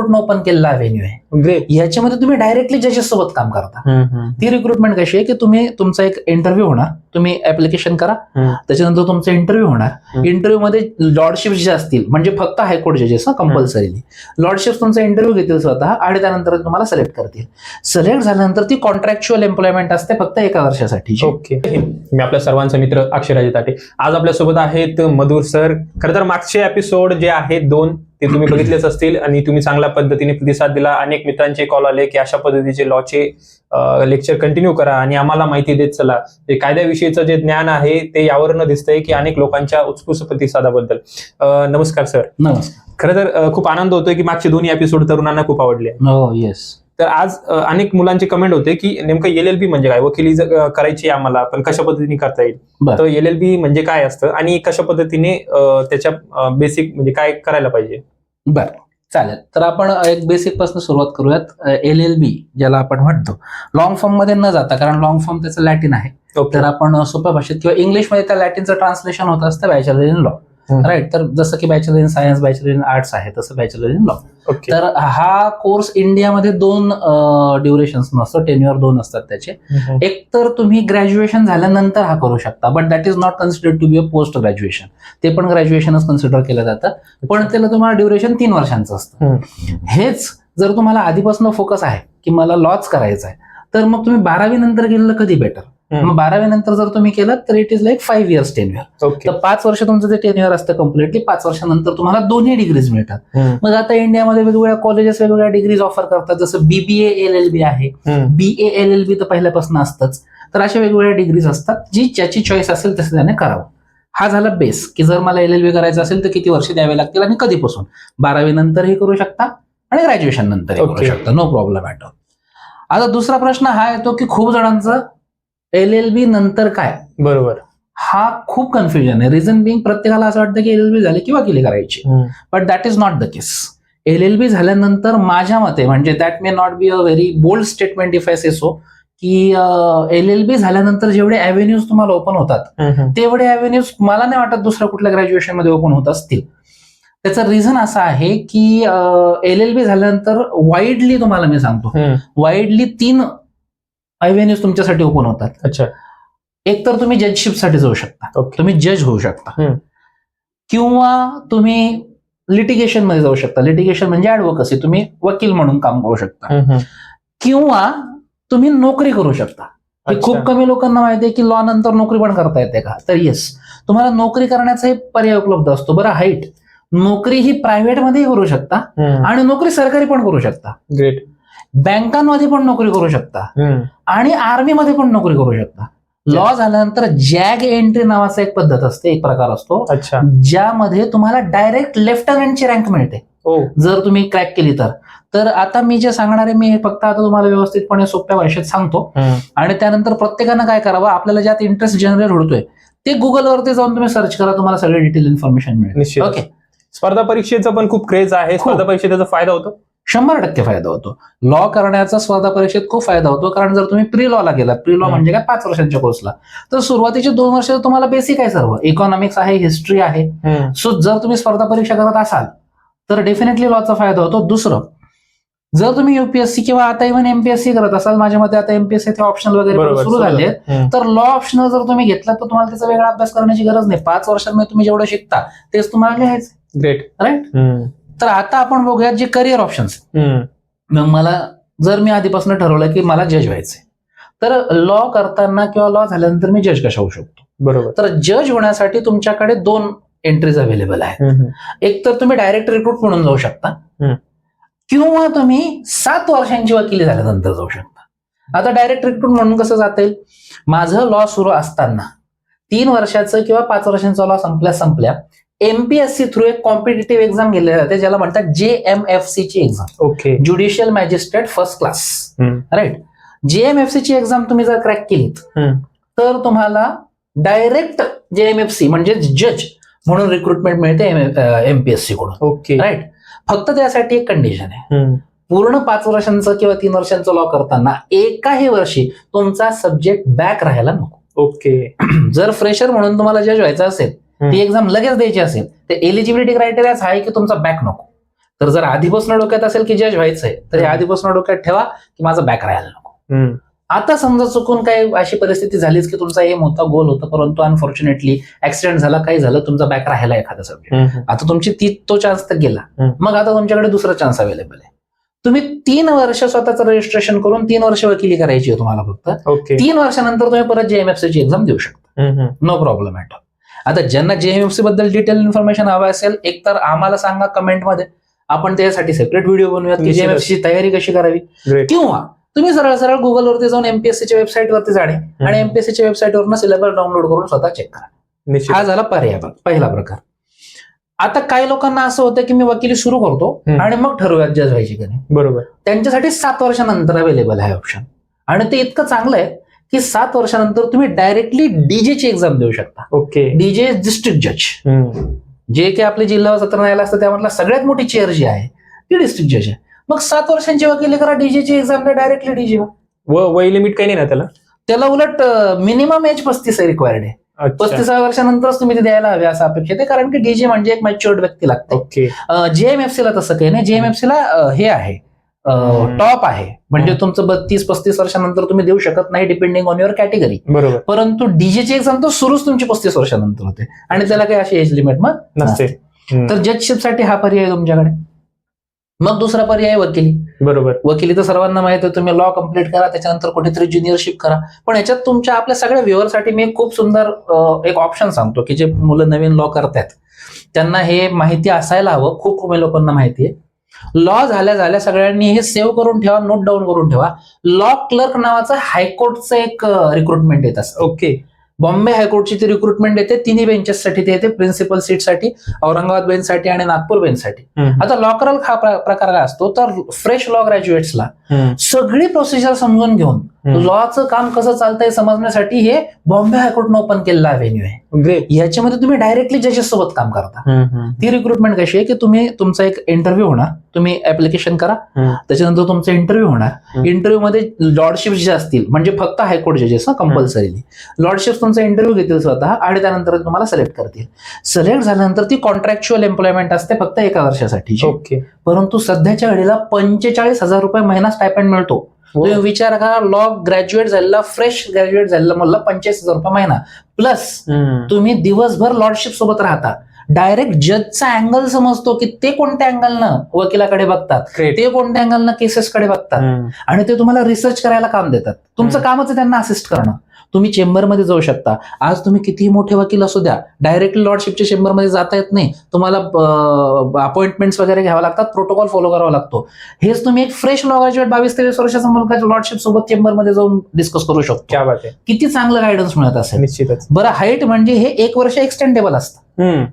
Open केलेला venue आहे. Great याच्यामध्ये तुम्ही डायरेक्टली जजेस सोबत काम करता. ती रिक्रुटमेंट कशी आहे की तुम्ही तुमचा एक इंटरव्ह्यू होणार तुम्ही ऍप्लिकेशन करा. त्याच्यानंतर तुमचा इंटरव्ह्यू होणार. इंटरव्ह्यू मध्ये लॉर्डशिप जे असतील म्हणजे फक्त हायकोर्ट जजेस ना कंपल्सरीली लॉर्डशिप तुमचा इंटरव्ह्यू घेतील स्वतः आणि त्यानंतर तुम्हाला सिलेक्ट करतील. सिलेक्ट झाल्यानंतर ती कॉन्ट्रॅक्च्युअल एम्प्लॉयमेंट असते फक्त एका वर्षासाठी. ओके मी आपल्या सर्वांचा मित्र अक्षराजे ताटे आज आपल्यासोबत आहेत मधुर सर. खरं तर मागचे एपिसोड जे आहेत दोन ते तुम्ही बघितलेच असतील आणि तुम्ही चांगल्या पद्धतीने प्रतिसाद दिला. अनेक मित्रांचे कॉल आले की अशा पद्धतीचे लॉचे लेक्चर कंटिन्यू करा आणि आम्हाला माहिती देत चला. ते कायद्याविषयीचं जे ज्ञान आहे ते यावरनं दिसतंय की अनेक लोकांच्या उत्स्फूर्त प्रतिसादाबद्दल. नमस्कार सर नमस्कार. खरं तर खूप आनंद होतोय की मागचे दोन्ही एपिसोड तरुणांना खूप आवडले. हो येस तर आज अनेक मुलांचे कमेंट होते की नेमकं एल एल बी म्हणजे काय? वकिली करायची आम्हाला. पण कशा पद्धतीने करता येईल. तर एल एल बी म्हणजे काय असतं आणि कशा पद्धतीने त्याच्या बेसिक म्हणजे काय करायला पाहिजे? बर चालेल. तर आपण एक बेसिकपासून सुरुवात करूयात. एल एल बी ज्याला आपण म्हणतो. लॉंग फॉर्ममध्ये न जाता कारण लॉंग फॉर्म त्याचं लॅटिन आहे. तर आपण सोप्या भाषेत किंवा इंग्लिशमध्ये त्या लॅटिनचं ट्रान्सलेशन होत असतं बॅचलर इन लॉ. राईट तर जसं की bachelor in science bachelor in arts आहे तसं बॅचलर इन लॉ तर हा कोर्स इंडियामध्ये दोन ड्युरेशन्स नसतो टेन्युअर दोन असतात त्याचे. एक तर तुम्ही ग्रॅज्युएशन झाल्यानंतर हा करू शकता but that is not consider to be a post graduation ते पण ग्रॅज्युएशनच कन्सिडर केलं जातं पण त्याला तुम्हाला ड्युरेशन तीन वर्षांचं असतं. हेच जर तुम्हाला आधीपासून फोकस आहे की मला लॉच करायचं आहे तर मग तुम्ही बारावी नंतर गेलेलं कधी बेटर. मग बारावी नंतर जर तुम्ही केलं तर it is like five years tenure तर पाच वर्ष तुमचं जे टेन्युअर असतं कम्प्लिटली पाच वर्षानंतर तुम्हाला दोन्ही डिग्रीज मिळतात. मग आता इंडियामध्ये वेगवेगळ्या कॉलेजेस वेगवेगळ्या डिग्रीज ऑफर करतात. जसं बीबीए एल एल बी आहे. हम्म. बी ए एल एल बी तर पहिल्यापासून असतंच. तर अशा वेगवेगळ्या डिग्रीज असतात जी ज्याची चॉईस असेल तसं त्याने करावं. हा झाला बेस की जर मला एल एल बी करायचं असेल तर किती वर्ष द्यावे लागतील आणि कधीपासून? बारावी नंतरही करू शकता आणि ग्रॅज्युएशन नंतरही करू. शकता. नो प्रॉब्लेम ॲट आता दुसरा प्रश्न हा येतो की खूप जणांचं एल एल बी नंतर काय? बरोबर. हा खूप कन्फ्युजन आहे. रिझन बिंग प्रत्येकाला असं वाटतं की एल एल बी झाले की वकिली करायची. But that is not the case L L B झाल्यानंतर माझ्या मते म्हणजे that may not be a very bold statement if I say so की एल एल बी झाल्यानंतर जेवढे अव्हेन्यूज तुम्हाला ओपन होतात. तेवढे अव्हेन्यूज मला नाही वाटत दुसऱ्या कुठल्या ग्रॅज्युएशनमध्ये ओपन होत असतील. त्याचं रिझन असं आहे की एल एल बी झाल्यानंतर वाईडली तुम्हाला मी सांगतो. वाईडली तीन अव्हेन्यूज तुमच्यासाठी ओपन होतात. अच्छा. एक तर तुम्ही जजशिपसाठी जाऊ शकता. ओके तुम्ही जज होऊ शकता. हम्म. किंवा तुम्ही लिटिगेशनमध्ये जाऊ शकता. लिटिगेशन म्हणजे ऍडव्होकसी तुम्ही वकील म्हणून काम करू शकता. हम्म. किंवा तुम्ही नोकरी करू शकता. हे अच्छा. खूप कमी लोकांना माहिती आहे की लॉ नंतर नोकरी पण करता येते का? तर येस तुम्हाला नोकरी करण्याचा एक पर्याय उपलब्ध असतो. बरं हाईट नोकरी ही प्रायव्हेट मध्येही करू शकता हम्म. आणि नोकरी सरकारी पण करू शकता. ग्रेट बँकांमध्ये पण नोकरी करू शकता. आणि आर्मीमध्ये पण नोकरी करू शकता. लॉ झाल्यानंतर जॅग एंट्री नावाचा एक पद्धत असते एक प्रकार असतो. अच्छा. ज्यामध्ये तुम्हाला डायरेक्ट लेफ्टनंटची रँक मिळते. ओ जर तुम्ही क्रॅक केली तर. तर आता मी जे सांगणार आहे मी हे फक्त आता तुम्हाला व्यवस्थितपणे सोप्या भाषेत सांगतो. आणि त्यानंतर प्रत्येकानं काय करावं? आपल्याला ज्यात इंटरेस्ट जनरेट होतोय ते गुगलवरती जाऊन तुम्ही सर्च करा तुम्हाला सगळे डिटेल इन्फॉर्मेशन मिळेल. ओके स्पर्धा परीक्षेचा पण खूप क्रेज आहे. स्पर्धा परीक्षेत त्याचा फायदा होतो. शंभर टक्के फायदा होतो. लॉ करण्याचा स्पर्धा परीक्षेत खूप फायदा होतो. कारण जर तुम्ही प्री लॉला गेलात प्री लॉ. म्हणजे काय? पाच वर्षांच्या कोर्सला तर सुरुवातीचे दोन वर्ष तुम्हाला बेसिक आहे सर्व. इकॉनॉमिक्स आहे हिस्ट्री आहे. सो जर तुम्ही स्पर्धा परीक्षा करत असाल तर डेफिनेटली लॉचा फायदा होतो. दुसरं जर तुम्ही युपीएससी किंवा आता इव्हन एमपीएससी करत असाल माझ्या मते आता एमपीएससी ते ऑप्शनल वगैरे सुरू झाले. तर लॉ ऑप्शनल जर तुम्ही घेतला तर तुम्हाला त्याचा वेगळा अभ्यास करण्याची गरज नाही. पाच वर्षांमध्ये तुम्ही जेवढं शिकता तेच तुम्हाला लिहायचं ग्रेट राईट. तर आता आपण बघूया जे करिअर ऑप्शन्स हम्म. मग मला जर मी आधीपासून ठरवलं की मला जज व्हायचंय तर लॉ करताना किंवा लॉ झाल्यानंतर मी जज कशा होऊ शकतो? बरोबर. तर जज होण्यासाठी तुमच्याकडे दोन एंट्रीज अवेलेबल आहेत. एक तर तुम्ही डायरेक्ट रिक्रूट म्हणून जाऊ शकता. किंवा तुम्ही सात वर्षांची वकिली झाल्यानंतर जाऊ शकता. आता डायरेक्ट रिक्रूट म्हणून कसं जाता येईल माझं लॉ सुरू असताना तीन वर्षाचं किंवा पाच वर्षांचा लॉ संपल्या संपल्या एमपीएससी थ्रू एक कॉम्पिटेटिव्ह एक्झाम गेले जाते ज्याला म्हणतात जे एम एफ सी ची exam okay. Judicial magistrate first class. Right J M F C ची एक्झाम तुम्ही जर क्रॅक केलीत. तर तुम्हाला डायरेक्ट जे एम एफ सी म्हणजे जज म्हणून रिक्रुटमेंट मिळते एमपीएससी कडून. ओके. राईट फक्त त्यासाठी एक कंडिशन आहे. पूर्ण पाच वर्षांचं किंवा तीन वर्षांचं लॉ करताना एकाही वर्षी तुमचा सब्जेक्ट बॅक राहायला नको. ओके. जर फ्रेशर म्हणून तुम्हाला जज व्हायचं असेल ती. एक्झाम लगेच द्यायची असेल तर एलिजिबिलिटी क्रायटेरियाच आहे की तुमचा बॅक नको तर जर आधीपासून डोक्यात असेल की जज व्हायचंय तर हे. आधीपासून डोक्यात ठेवा की माझा बॅक राहायला नको. आता समजा चुकून काही अशी परिस्थिती झालीच की तुमचा एम होता गोल होता परंतु अनफॉर्च्युनेटली ऍक्सिडेंट झाला काही झालं तुमचा बॅक राहिला एखादा सब्जेक्ट. आता तुमची ती तो चान्स तर गेला. मग आता तुमच्याकडे दुसरा चान्स अवेलेबल आहे तुम्ही तीन वर्ष स्वतःचं रजिस्ट्रेशन करून तीन वर्ष वकिली करायची आहे तुम्हाला फक्त तीन वर्षानंतर तुम्ही परत जेएमएफसी ची एक्झाम देऊ शकता. नो प्रॉब्लेम ॲट आता ज्यांना जेएमएफसी बद्दल डिटेल इन्फॉर्मेशन हवं असेल एक तर आम्हाला सांगा कमेंटमध्ये आपण त्यासाठी सेपरेट व्हिडिओ बनवूयात की निश्चितच. जेएमएफसी तयारी कशी करावी. किंवा तुम्ही सरळ सरळ गुगलवरती जाऊन एमपीएससीच्या वेबसाईटवरती जाणे आणि एमपीएससीच्या वेबसाईटवरून सिलेबस डाउनलोड करून स्वतः चेक करा. हा झाला पर्याय पहिला प्रकार. आता काही लोकांना असं होतं की मी वकिली सुरू करतो. आणि मग ठरवूयात जज व्हायची का नाही. बरोबर. त्यांच्यासाठी सात वर्षानंतर अवेलेबल आहे ऑप्शन आणि ते इतकं चांगलं आहे की सात वर्षानंतर तुम्ही डायरेक्टली डीजे ची एक्झाम देऊ शकता. ओके डीजे डिस्ट्रिक्ट जज. जे काही आपले जिल्हा व सत्र न्यायालय असतं त्यामधला सगळ्यात मोठी चेअर जी आहे ती डिस्ट्रिक्ट जज आहे. मग सात वर्षांची वकिली करा डीजेची एक्झाम डायरेक्टली डीजे व वय लिमिट काही नाही ना त्याला? त्याला उलट मिनिमम एज पस्तीस आहे रिक्वायर्ड आहे. पस्तीसाव्या वर्षानंतरच तुम्ही ते द्यायला हवे असं अपेक्षित आहे कारण की डीजे म्हणजे एक मॅच्युअर्ड व्यक्ती लागते. ओके जेएमएफसी ला तसं काही नाही. जेएमएफसी ला अं, हे आहे. टॉप आहे. म्हणजे. तुमचं बत्तीस पस्तीस वर्षानंतर तुम्ही देऊ शकत नाही डिपेंडिंग ऑन युअर कॅटेगरी बरोबर. परंतु डीजेची एक्झाम तर सुरूच तुमची पस्तीस वर्षानंतर होते. आणि त्याला काही अशी एज लिमिट मग नसते. तर जजशिपसाठी हा पर्याय तुमच्याकडे. मग दुसरा पर्याय वकिली. बरोबर. वकिली तर सर्वांना माहिती आहे तुम्ही लॉ कंप्लीट करा त्याच्यानंतर कुठेतरी ज्युनियरशिप करा. पण याच्यात तुमच्या आपल्या सगळ्या व्ह्युअरसाठी मी खूप सुंदर एक ऑप्शन सांगतो की जे मुलं नवीन लॉ करतात त्यांना हे माहिती असायला हवं. खूप कमी लोकांना माहिती आहे. लॉ झाल्या झाल्या सगळ्यांनी हे सेव्ह करून ठेवा नोट डाऊन करून ठेवा लॉ क्लर्क नावाचं हायकोर्टचं एक रिक्रुटमेंट येत असतं ओके बॉम्बे हायकोर्टची ती रिक्रुटमेंट येते तिन्ही बेंचेससाठी ते येते प्रिन्सिपल सीटसाठी औरंगाबाद बेंचसाठी आणि नागपूर बेंचसाठी. आता लॉ करल हा प्र- प्रकार काय असतो तर फ्रेश लॉ ग्रॅज्युएट्सला. सगळी प्रोसिजर समजून घेऊन. लॉचं काम कसं चालतंय समजण्यासाठी हे बॉम्बे हायकोर्टनं ओपन केलेला व्हेन्यू आहे Great. याच्यामध्ये तुम्ही डायरेक्टली जजेस सोबत काम करता. ती रिक्रुटमेंट कशी आहे की तुम्ही तुमचा एक इंटरव्ह्यू होणार तुम्ही ऍप्लिकेशन करा. त्याच्यानंतर तुमचा इंटरव्ह्यू होणार. इंटरव्ह्यू मध्ये लॉर्डशिप जे असतील म्हणजे फक्त हायकोर्ट जजेस ना कंपल्सरीली लॉर्डशिप तुमचा इंटरव्ह्यू घेतील स्वतः आणि त्यानंतर तुम्हाला सिलेक्ट करतील सिलेक्ट झाल्यानंतर ती कॉन्ट्रॅक्च्युअल एम्प्लॉयमेंट असते फक्त एका वर्षासाठी ओके परंतु सध्याच्या घडीला पंचेचाळीस हजार रुपये महिना स्टायपंड मिळतो. तुम्ही विचार करा लॉ ग्रॅज्युएट झालेला फ्रेश ग्रॅज्युएट झालेला मला पंचेचाळीस हजार रुपये महिना प्लस. तुम्ही दिवसभर लॉर्डशिप सोबत राहता डायरेक्ट जजचा अँगल समजतो की ते कोणत्या अँगलनं वकिलाकडे बघतात. ते कोणत्या अँगलनं केसेसकडे बघतात. आणि ते तुम्हाला रिसर्च करायला काम देतात तुमचं. कामच त्यांना असिस्ट करणं तुम्ही चेंबरमध्ये जाऊ शकता. आज तुम्ही कितीही मोठे वकील असू द्या डायरेक्टली लॉर्डशिपच्या चेंबरमध्ये जाता येत नाही. तुम्हाला अपॉइंटमेंट्स वगैरे घ्यावा लागतात प्रोटोकॉल फॉलो करावा लागतो. हेच तुम्ही एक फ्रेश लॉ ग्रॅज्युएट बावीस तेवीस वर्षाचा मुलगा लॉर्डशिप सोबत चेंबरमध्ये जाऊन डिस्कस करू शकतो. क्या बात आहे. किती चांगलं गायडन्स मिळत असेल. निश्चितच. बरं हाईट म्हणजे हे एक वर्ष एक्सटेंडेबल असतं.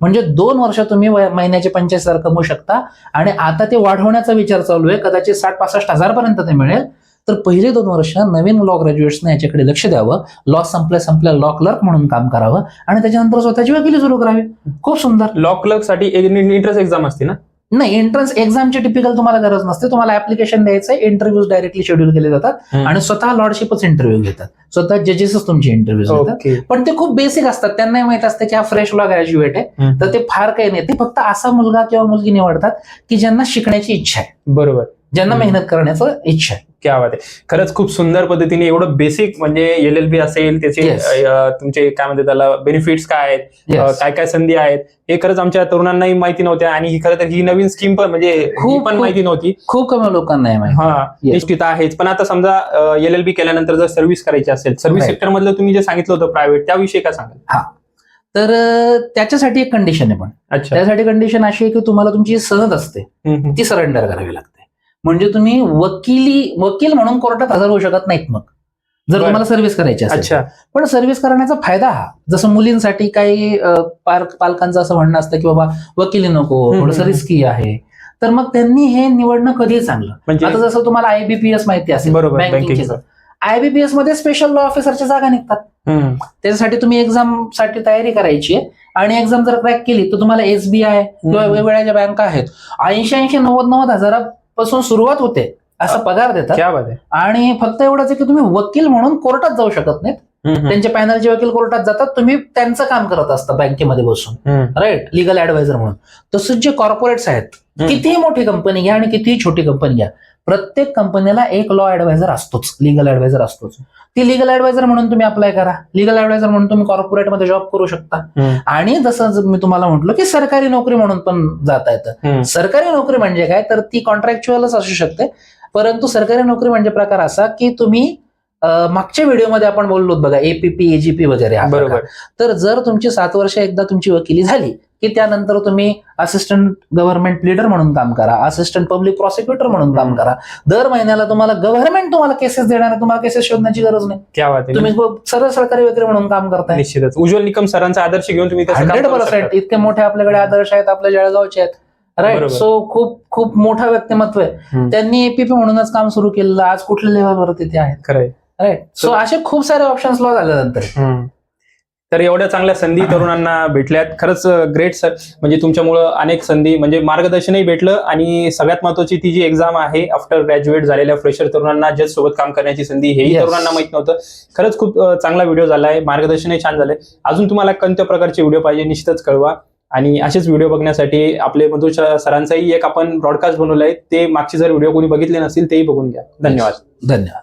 म्हणजे दोन वर्ष तुम्ही महिन्याचे पंचाळीस हजार कमवू शकता. आणि आता ते वाढवण्याचा विचार चालू आहे. कदाचित साठ पासष्ट हजार पर्यंत ते मिळेल. तर पहिले दोन वर्ष नवीन लॉ ग्रॅज्युएट्सने याच्याकडे लक्ष द्यावं. लॉ संपल्या संपल्या लॉ क्लर्क म्हणून काम करावं. आणि त्याच्यानंतर स्वतःची वकिली सुरू करावी. खूप सुंदर. लॉ क्लर्कसाठी एंट्रन्स एक्झाम असते ना? नाही एंट्रन्स एक्झामची टिपिकल तुम्हाला गरज नसते. तुम्हाला ऍप्लिकेशन द्यायचं इंटरव्ह्यूज डायरेक्टली शेड्यूल केले जातात. आणि स्वतः लॉर्डशिपच इंटरव्ह्यू घेतात. स्वतः जजेसच तुमचे इंटरव्ह्यूज घेतात. पण ते खूप बेसिक असतात. त्यांनाही माहीत असतं की हा फ्रेश लॉ ग्रॅज्युएट आहे. तर ते फार काही नाही. ते फक्त असा मुलगा किंवा मुलगी निवडतात की ज्यांना शिकण्याची इच्छा आहे. बरोबर. ज्यांना. मेहनत करण्याचं इच्छा आहे. क्या बात आहे. खरंच खूप सुंदर पद्धतीने एवढं बेसिक म्हणजे एल एल बी असेल त्याचे Yes. अ, तुमचे काय म्हणते त्याला बेनिफिट्स काय आहेत अ, काय काय संधी आहेत हे खरंच आमच्या तरुणांनाही माहिती नव्हत्या आणि ही खरं तर ही नवीन स्कीम पण म्हणजे ही खूप- पण खूप- माहिती नव्हती. खूप कमी लोकांना आहे माहिती. हा Yes. निश्चित आहेच. पण आता समजा एल एल बी केल्यानंतर जर सर्व्हिस करायची असेल सर्व्हिस Right. सेक्टर मधलं तुम्ही जे सांगितलं होतं प्रायव्हेट त्याविषयी काय सांगाल? तर अं, त्याच्यासाठी एक कंडिशन आहे पण. अच्छा. त्यासाठी कंडिशन अशी आहे की तुम्हाला तुमची सनद असते. हम्म, हम्म. ती सरेंडर करावी लागते. म्हणजे तुम्ही वकिली वकील म्हणून कोर्टात हजर होऊ शकत नाहीत मग. जर. तुम्हाला सर्व्हिस करायची असेल. अच्छा. पण सर्व्हिस करण्याचा फायदा हा. जसं मुलींसाठी काही पालकांचं असं म्हणणं असतं की बाबा वकिली नको थोडंसं. रिस्की आहे. तर मग त्यांनी हे निवडणं कधी चांगलं? म्हणजे? आता जसं तुम्हाला आयबीपीएस माहिती असेल बँकिंग आयबीपीएसमध्ये स्पेशल लॉ ऑफिसरच्या जागा निघतात. त्याच्यासाठी तुम्ही एक्झामसाठी तयारी करायची आहे. आणि एक्झाम जर क्रॅक केली तर तुम्हाला एसबीआय किंवा. वेगवेगळ्या ज्या बँका आहेत ऐंशी ऐंशी नव्वद नव्वद हजारापासून सुरुवात होते असा पगार देतात. क्या बात आहे. आणि फक्त एवढंच आहे की तुम्ही वकील म्हणून कोर्टात जाऊ शकत नाहीत. त्यांचे पॅनलचे वकील कोर्टात जातात तुम्ही त्यांचं काम करत असता बँकेमध्ये बसून. राईट लिगल ऍडवायझर म्हणून. तसंच जे कॉर्पोरेट्स आहेत. कितीही मोठी कंपनी घ्या आणि कितीही छोटी कंपनी घ्या प्रत्येक कंपनीला एक लॉ ऍडवायझर असतोच लिगल ऍडवायझर असतोच. ती लिगल ऍडवायझर म्हणून तुम्ही अप्लाय करा. लिगल ऍडवायझर म्हणून तुम्ही कॉर्पोरेटमध्ये जॉब करू शकता. आणि जसं मी तुम्हाला म्हटलं की सरकारी नोकरी म्हणून पण जाता येतं. सरकारी नोकरी म्हणजे काय? तर ती कॉन्ट्रॅक्च्युअलच असू शकते. परंतु सरकारी नोकरी म्हणजे प्रकार असा की तुम्ही मागच्या व्हिडिओमध्ये आपण बोललो बघा एपीपी एजीपी वगैरे. बरोबर. तर जर तुमची सात वर्ष एकदा तुमची वकिली झाली की त्यानंतर तुम्ही असिस्टंट गव्हर्नमेंट लीडर म्हणून काम करा असिस्टंट पब्लिक प्रॉसिक्युटर म्हणून काम. करा दर महिन्याला तुम्हाला गव्हर्नमेंट तुम्हाला केसेस देणार तुम्हाला केसेस शोधण्याची गरज नाही. तुम्ही सरळ सरकारी वकील म्हणून काम करताय. निश्चितच. उज्ज्वल निकम सरांचा आदर्श घेऊन तुम्ही हंड्रेड पर्सेंट. इतके मोठे आपल्याकडे आदर्श आहेत आपल्या जळगावचे आहेत. राईट. सो खूप खूप मोठा व्यक्तिमत्व आहे. त्यांनी एपीपी म्हणूनच काम सुरू केलेलं आज कुठल्या लेवलवरती ते आहेत? खरंय राईट सो असे खूप सारे ऑप्शन्स लॉ झाल्यानंतर. तर एवढ्या चांगल्या संधी तरुणांना भेटल्यात. खरंच ग्रेट सर म्हणजे तुमच्यामुळं अनेक संधी म्हणजे मार्गदर्शनही भेटलं आणि सगळ्यात महत्वाची ती जी एक्झाम आहे आफ्टर ग्रॅज्युएट झालेल्या फ्रेशर तरुणांना जज सोबत काम करण्याची संधी हेही Yes. तरुणांना माहीत नव्हतं. खरंच खूप चांगला व्हिडिओ झालाय. मार्गदर्शनही छान झालंय. अजून तुम्हाला कोणत्या प्रकारचे व्हिडिओ पाहिजे निश्चितच कळवा. आणि असेच व्हिडिओ बघण्यासाठी आपले मधुर सरांचाही एक आपण ब्रॉडकास्ट बनवलाय. ते मागचे जर व्हिडिओ कोणी बघितले नसतील तेही बघून घ्या. धन्यवाद. धन्यवाद.